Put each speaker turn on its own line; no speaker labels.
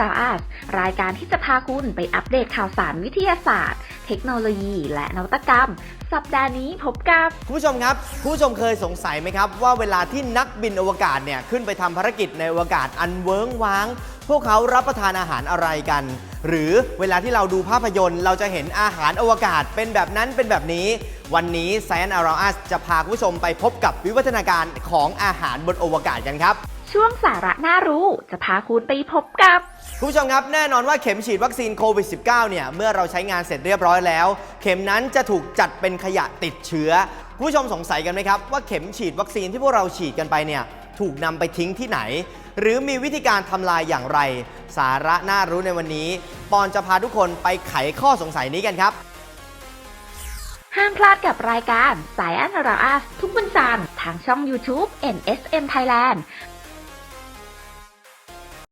ราสรายการที่จะพาคุณไปอัปเดตข่าวสารวิทยาศาสตร์ เทคโนโลยี และนวัตกรรม สัปดาห์นี้พบกับ
คุณผู้ชมครับ คุณผู้ชมเคยสงสัยไหมครับ ว่าเวลาที่นักบินอวกาศเนี่ยขึ้นไปทำภารกิจในอวกาศอันเวิ้งว้าง พวกเขารับประทานอาหารอะไรกัน หรือเวลาที่เราดูภาพยนตร์ เราจะเห็นอาหารอวกาศเป็นแบบนั้นเป็นแบบนี้ วันนี้ Science Around Us จะพาคุณผู้ชมไปพบกับวิวัฒนาการของอาหารบนอวกาศกันครับ
ช่วงสาระน่ารู้จะพาคุณไปพบกับ
คุณผู้ชมครับแน่นอนว่าเข็มฉีดวัคซีนโควิด -19 เนี่ย เมื่อเราใช้งานเสร็จเรียบร้อยแล้ว เข็มนั้นจะถูกจัดเป็นขยะติดเชื้อ คุณผู้ชมสงสัยกันไหมครับว่าเข็มฉีดวัคซีนที่พวกเราฉีดกันไปเนี่ย ถูกนำไปทิ้งที่ไหน หรือมีวิธีการทำลายอย่างไร สาระน่ารู้ในวันนี้ ปอนจะพาทุกคนไปไขข้อสงสัยนี้กันครับ
ห้ามพลาดกับรายการสายอันราอาทุกวันจันทร์ทางช่อง YouTube NSM Thailand